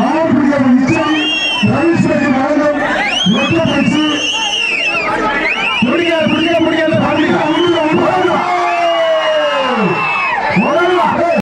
மாவட்டத்தில்